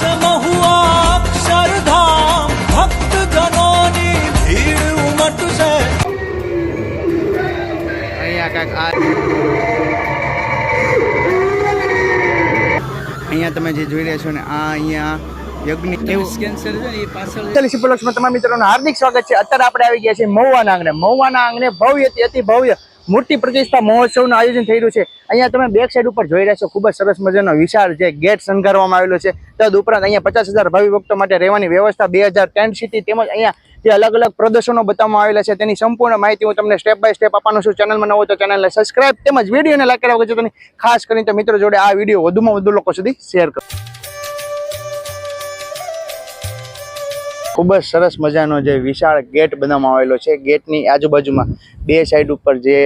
છે મહુઆ અક્ષરધામ ભક્તજનોની ભીડ ઉમટશે અહીંયા કાંઈક આ અહીંયા તમે જે જોઈ રહ્યા છો ને આ અહીંયા તમામ મિત્રોનું હાર્દિક સ્વાગત છે. અત્યારે આપણે આવી ગયા છીએ મહુવાના આંગણે. મહુવાના આંગણે ભવ્ય અતિ ભવ્ય મૂર્તિ પ્રતિષ્ઠા મહોત્સવનું આયોજન થઈ રહ્યું છે. અહીંયા તમે બેક સાઈડ ઉપર જોઈ રહ્યા છો, ખૂબ જ સરસ મજાનો વિશાળ જે ગેટ શણગારવામાં આવેલો છે. તદ ઉપરાંત અહીંયા પચાસ હજાર ભાવિ ભક્તો માટે રહેવાની વ્યવસ્થા બે હજાર ટેન્ટ સિટી તેમજ અહીંયા જે અલગ અલગ પ્રદર્શનો બતાવવામાં આવેલા છે, તેની સંપૂર્ણ માહિતી હું તમને સ્ટેપ બાય સ્ટેપ આપવાનું છું. ચેનલમાં નવો તો ચેનલને સબસ્ક્રાઇબ તેમજ વિડીયોને લાઈક કરવા વગર ખાસ કરીને તો મિત્રો જોડે આ વીડિયો વધુમાં વધુ લોકો સુધી શેર કરો. ખૂબ જ સરસ મજાનો જે વિશાળ ગેટ બનાવવામાં આવેલો છે. ગેટની આજુબાજુમાં બે સાઈડ ઉપર જે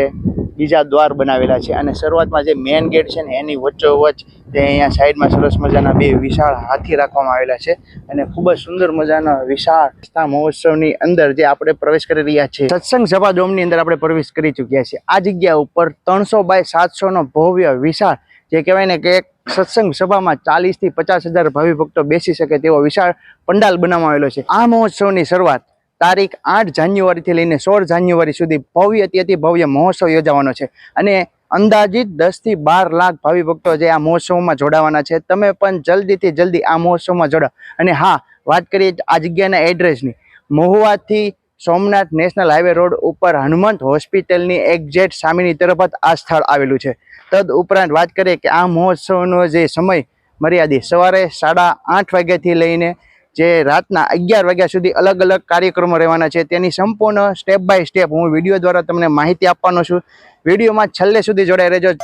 બીજા દ્વાર બનાવેલા છે અને શરૂઆતમાં જે મેઇન ગેટ છે ને એની વચ્ચોવચ્ચ તે અહીંયા સાઈડમાં સરસ મજાના બે વિશાળ હાથી રાખવામાં આવેલા છે અને ખૂબ જ સુંદર મજાના વિશાળ આસ્થા મહોત્સવની અંદર જે આપણે પ્રવેશ કરી રહ્યા છીએ. સત્સંગ સભા ડોમની અંદર આપણે પ્રવેશ કરી ચૂક્યા છીએ. આ જગ્યા ઉપર ત્રણસો બાય સાતસોનો ભવ્ય વિશાળ જે કહેવાય ને કે એક સત્સંગ સભામાં ચાલીસથી પચાસ હજાર ભાવિ ભક્તો બેસી શકે તેવો વિશાળ પંડાલ બનાવવામાં આવેલો છે. આ મહોત્સવની શરૂઆત તારીખ આઠ જાન્યુઆરીથી લઈને સોળ જાન્યુઆરી સુધી ભવ્ય, અતિ ભવ્ય મહોત્સવ યોજાવાનો છે. અને અંદાજિત દસથી બાર લાખ ભાવિ ભક્તો જે આ મહોત્સવમાં જોડાવાના છે. તમે પણ જલ્દીથી જલ્દી આ મહોત્સવમાં જોડાવ. અને હા, વાત કરીએ આ જગ્યાના એડ્રેસની મહુવાથી સોમનાથ નેશનલ હાઈવે રોડ ઉપર હનુમંત હોસ્પિટલની એક્ઝેટ સામેની તરફ જ આ સ્થળ આવેલું છે. તદ ઉપરાંત વાત કરીએ કે આ મહોત્સવનો જે સમય મર્યાદિત સવારે સાડા આઠ વાગ્યાથી લઈને જે રાતના અગિયાર વાગ્યા સુધી અલગ અલગ કાર્યક્રમો રહેવાના છે. તેની સંપૂર્ણ સ્ટેપ બાય સ્ટેપ હું વીડિયો દ્વારા તમને માહિતી આપવાનો છું. વિડીયોમાં છેલ્લે સુધી જોડાઈ રહેજો.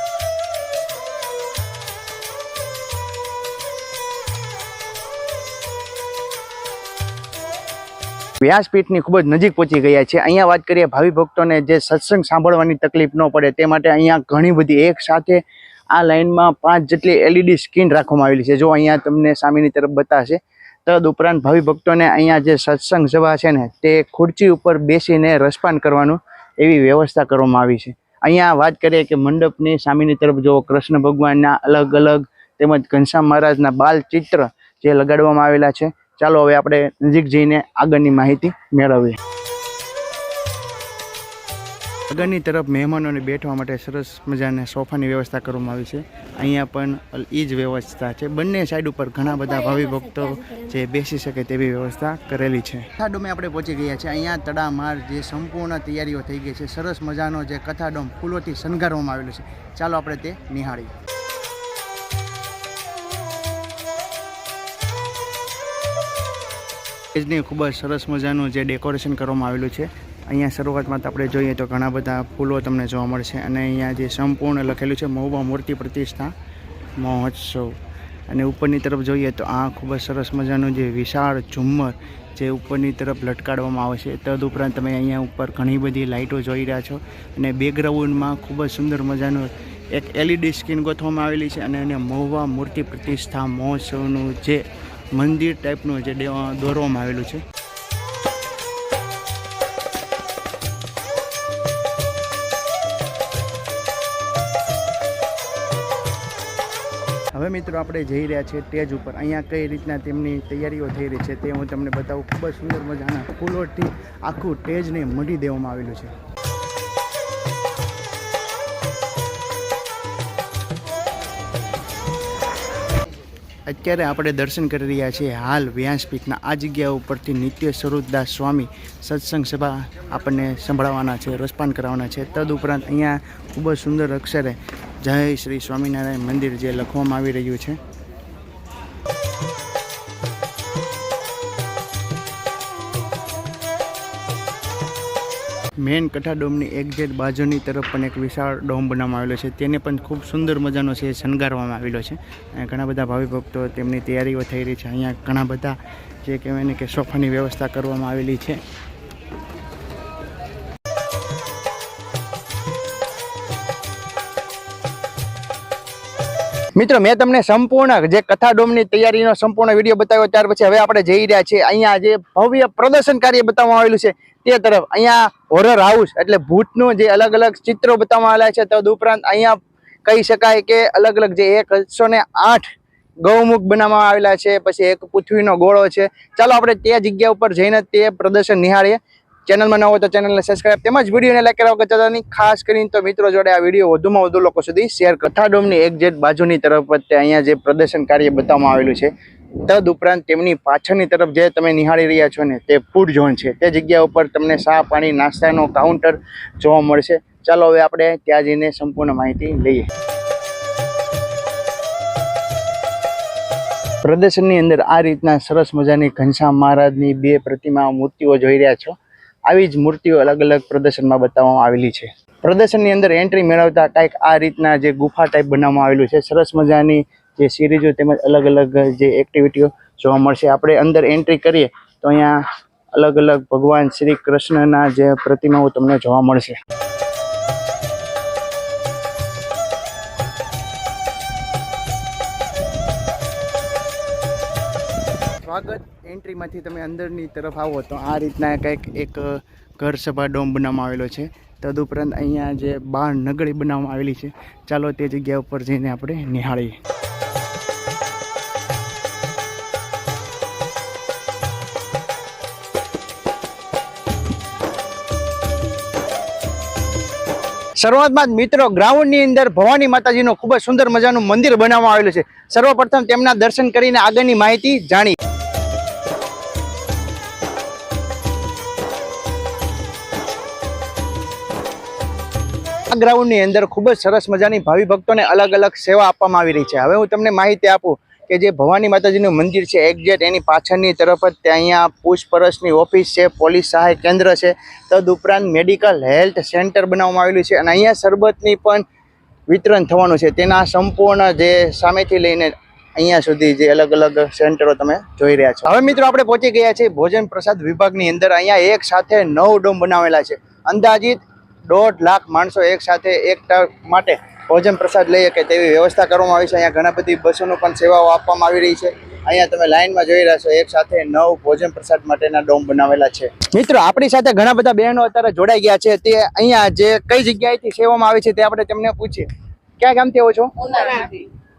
વ્યાસપીઠની ખૂબ જ નજીક પહોંચી ગયા છે. અહીંયા વાત કરીએ ભાવિ ભક્તોને જે સત્સંગ સાંભળવાની તકલીફ ન પડે તે માટે અહીંયા ઘણી બધી એક સાથે આ લાઇનમાં પાંચ જેટલી એલઈડી સ્ક્રીન રાખવામાં આવેલી છે. જો અહીંયા તમને સામેની તરફ બતાવશે તદ ઉપરાંત ભાવિ ભક્તોને અહીંયા જે સત્સંગ સભા છે ને, તે ખુરચી ઉપર બેસીને રસપાન કરવાનું એવી વ્યવસ્થા કરવામાં આવી છે. અહીંયા વાત કરીએ કે મંડપની સામેની તરફ જો કૃષ્ણ ભગવાનના અલગ અલગ તેમજ ઘનશ્યામ મહારાજના બાલ ચિત્ર જે લગાડવામાં આવેલા છે ચાલો હવે આપણે નજીક જઈને આગળની માહિતી મેળવીએ. આગળની તરફ મહેમાનોને બેઠવા માટે સરસ મજાના સોફાની વ્યવસ્થા કરવામાં આવી છે. અહીંયા પણ એ જ વ્યવસ્થા છે. બંને સાઈડ ઉપર ઘણા બધા ભાવિ ભક્તો જે બેસી શકે તેવી વ્યવસ્થા કરેલી છે. કથાડોમે આપણે પહોંચી ગયા છે અહીંયા તડામાર જે સંપૂર્ણ તૈયારીઓ થઈ ગઈ છે. સરસ મજાનો જે કથાડોમ ફૂલોથી શણગારવામાં આવેલો છે. ચાલો આપણે તે નિહાળીએ. સ્ટેજની ખૂબ જ સરસ મજાનું જે ડેકોરેશન કરવામાં આવેલું છે. અહીંયા શરૂઆતમાં આપણે જોઈએ તો ઘણા બધા ફૂલો તમને જોવા મળશે અને અહીંયા જે સંપૂર્ણ લખેલું છે, મહુવા મૂર્તિ પ્રતિષ્ઠા મહોત્સવ. અને ઉપરની તરફ જોઈએ તો આ ખૂબ જ સરસ મજાનું જે વિશાળ ઝુમ્મર જે ઉપરની તરફ લટકાડવામાં આવે છે. તદ ઉપરાંત તમે અહીંયા ઉપર ઘણી બધી લાઇટો જોઈ રહ્યા છો અને બેકગ્રાઉન્ડમાં ખૂબ જ સુંદર મજાનું એક એલઈડી સ્ક્રીન ગોઠવવામાં આવેલી છે અને એને મહુવા મૂર્તિ પ્રતિષ્ઠા મહોત્સવનું જે મંદિર ટાઈપનું જે દોરવામાં આવેલું છે. હવે મિત્રો આપણે જઈ રહ્યા છીએ સ્ટેજ ઉપર. અહીંયા કઈ રીતના તેમની તૈયારીઓ થઈ રહી છે તે હું તમને બતાવું. ખૂબ જ સુંદર મજાના ફૂલોથી આખું સ્ટેજને મઢી દેવામાં આવેલું છે. અત્યારે આપણે દર્શન કરી રહ્યા છીએ હાલ વ્યાસપીઠના આ જગ્યા ઉપરથી નિત્ય સ્વરૂપદાસ સ્વામી સત્સંગ સભા આપણને સંભળાવવાના છે, રસપાન કરાવવાના છે. તદ ઉપરાંત અહીંયા ખૂબ જ સુંદર અક્ષરે જય શ્રી સ્વામિનારાયણ મંદિર જે લખવામાં આવી રહ્યું છે. મેન કઠા ડોમની એક્ઝેક્ટ બાજુની તરફ પણ એક વિશાળ ડોમ બનાવવામાં આવેલો છે. તેને પણ ખૂબ સુંદર મજાનો છે શણગારવામાં આવેલો છે. અને ઘણા બધા ભાવિ ભક્તો તેમની તૈયારીઓ થઈ રહી છે. અહીંયા ઘણા બધા જે કહેવાય ને કે સોફાની વ્યવસ્થા કરવામાં આવેલી છે. મિત્રો, મેં તમને સંપૂર્ણ જે કથા ડોમની તૈયારીનો સંપૂર્ણ વીડિયો બતાવ્યો, ત્યાર પછી હવે આપણે જઈ રહ્યા છીએ. અહીંયા જે ભવ્ય પ્રદર્શન કાર્ય બતાવવામાં આવેલું છે, તે તરફ અહીંયા હોરર હાઉસ એટલે ભૂતનું જે અલગ અલગ ચિત્રો બતાવવામાં આવેલા છે, તદ ઉપરાંત અહીંયા કહી શકાય કે અલગ અલગ જે એકસો ને આઠ ગૌમુખ બનાવવામાં આવેલા છે, પછી એક પૃથ્વીનો ગોળો છે. ચાલો આપણે તે જગ્યા ઉપર જઈને તે પ્રદર્શન નિહાળીએ. ચેનલમાં ન હોય તો ચેનલને સબસ્ક્રાઇબ તેમજ વિડીયોને લાઈક કરવા નહીં. ખાસ કરીને તો મિત્રો જોડે આ વીડિયો વધુમાં વધુ લોકો સુધી શેર કથા ડોમની એક જેટ બાજુની તરફ તે અહીંયા જે પ્રદર્શન કાર્ય બતાવવામાં આવેલું છે. તદ ઉપરાંત તેમની પાછળની તરફ જે તમે નિહાળી રહ્યા છો ને તે ફૂડ ઝોન છે. તે જગ્યા ઉપર તમને ચા પાણી, નાસ્તાનો કાઉન્ટર જોવા મળશે. ચાલો હવે આપણે ત્યાં જઈને સંપૂર્ણ માહિતી લઈએ. પ્રદર્શનની અંદર આ રીતના સરસ મજાની ઘનશ્યામ મહારાજની બે પ્રતિમા મૂર્તિઓ જોઈ રહ્યા છો. આવી જ મૂર્તિઓ અલગ અલગ પ્રદર્શનમાં બતાવવામાં આવેલી છે. પ્રદર્શનની અંદર એન્ટ્રી મેળવતા કાંઈક આ રીતના જે ગુફા ટાઈપ બનાવવામાં આવેલું છે. સરસ મજાની જે સિરીઝો તેમજ અલગ અલગ જે એક્ટિવિટીઓ જોવા મળશે. આપણે અંદર એન્ટ્રી કરીએ તો અહીંયા અલગ અલગ ભગવાન શ્રી કૃષ્ણના જે પ્રતિમાઓ તમને જોવા મળશે. સ્વાગત એન્ટ્રીમાંથી તમે અંદરની તરફ આવો તો આ રીતના કંઈક એક ઘર સભા ડોમ બનાવવામાં આવેલો છે. તદુપરાંત અહીંયા જે બાર નગરી બનાવવામાં આવેલી છે. ચાલો તે જગ્યા ઉપર જઈને આપણે નિહાળીએ. શરૂઆતમાં જ મિત્રો ગ્રાઉન્ડની અંદર ભવાની માતાજીનું ખૂબ જ સુંદર મજાનું મંદિર બનાવવામાં આવેલું છે. સર્વપ્રથમ તેમના દર્શન કરીને આગળની માહિતી જાણી ગ્રાઉન્ડની અંદર ખૂબ જ સરસ મજાની ભાવિ ભક્તોને અલગ અલગ સેવા આપવામાં આવી રહી છે. હવે હું તમને માહિતી આપું કે જે ભવાની માતાજીનું મંદિર છે એક્ઝેક્ટ એની પાછળની તરફ જ ત્યાં અહીંયા પૂછપરછની ઓફિસ છે, પોલીસ સહાય કેન્દ્ર છે, તદ ઉપરાંત મેડિકલ હેલ્થ સેન્ટર બનાવવામાં આવેલું છે અને અહીંયા શરબતની પણ વિતરણ થવાનું છે. તેના સંપૂર્ણ જે સામેથી લઈને અહીંયા સુધી જે અલગ અલગ સેન્ટરો તમે જોઈ રહ્યા છો. હવે મિત્રો આપણે પહોંચી ગયા છીએ ભોજન પ્રસાદ વિભાગની અંદર. અહીંયા એક સાથે નવ ડોમ બનાવેલા છે. અંદાજિત દોઢ લાખ માણસો એક સાથે એક માટે ભોજન પ્રસાદ લઈ શકે તેવી વ્યવસ્થા કરવામાં આવી છે. અહીંયા ઘણા બધી બસોનું પણ સેવાઓ આપવામાં આવી રહી છે. અહીંયા તમે લાઈનમાં જોઈ રહ્યા છો, એક સાથે નવ ભોજન પ્રસાદ માટેના ડોમ બનાવેલા છે. મિત્રો, આપણી સાથે ઘણા બધા બહેનો અત્યારે જોડાઈ ગયા છે. તે અહીંયા જે કઈ જગ્યાએથી સેવામાં આવે છે તે આપણે તેમને પૂછીએ. ક્યાં ગામથી આવો છો?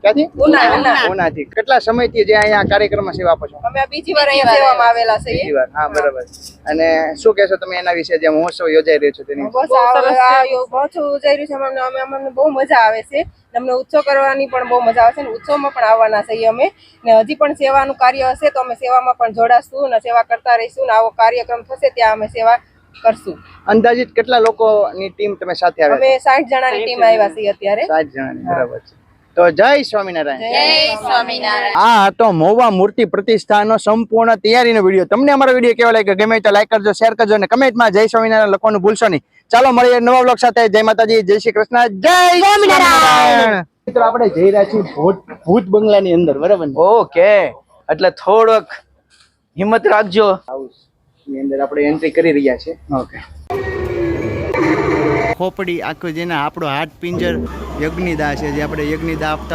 ક્યાંથી? ઉના, ઉના. ઉનાથી. કેટલા સમયથી જે અહીંયા કાર્યક્રમમાં સેવા આપો છો? અમે બીજી વાર અહીંયા સેવામાં આવેલા છીએ. બીજી વાર. હા બરાબર. અને શું કહેશો તમે એના વિશે? જે મહોત્સવ યોજાઈ રહ્યો છે તેની. બસ આ આ યો- મહોત્સવ ઉજાઈ રહ્યું છે. અમને અમે અમને બહુ મજા આવે છે. અમને ઉત્સવ કરવાની પણ બહુ મજા આવે છે. ને ઉત્સવમાં પણ આવવાના છીએ અમે. ને હજી પણ સેવાનું કાર્ય હશે તો અમે સેવામાં પણ જોડાશું ને સેવા કરતા રહીશું ને આવો કાર્યક્રમ થશે ત્યાં અમે સેવા કરશું. અંદાજિત કેટલા લોકોની ટીમ તમે સાથે આવે અમે સાઠ જણાની ટીમ આવ્યા છીએ અત્યારે. સાઠ જણાની બરાબર છે. તો જય સ્વામિનારાયણ. જય સ્વામિનારાયણ. આ હતો મોવા મૂર્તિ પ્રતિષ્ઠાનો સંપૂર્ણ તૈયારીનો વીડિયો. તમને અમારો વીડિયો કેવો લાગ્યો? ગમે તો લાઈક કરજો શેર કરજો અને કમેન્ટમાં જય સ્વામિનારાયણ લખવાનું ભૂલશો નહીં. ચાલો મળીએ નવા બ્લોગ સાથે. જય માતાજી જય શ્રી કૃષ્ણ જય સ્વામિનારાયણ. મિત્રો આપણે જઈ રહ્યા છીએ ભૂત ભૂત બંગલાની અંદર બરાબર ઓકે. એટલે થોડોક હિંમત રાખજો. હાઉસની અંદર આપણે એન્ટ્રી કરી રહ્યા છીએ. ઓકે ખોપડી આખું જેના આપણો હાથ પિંજર યજ્ઞિદા છે જે આપણે યજ્ઞિદા આપતા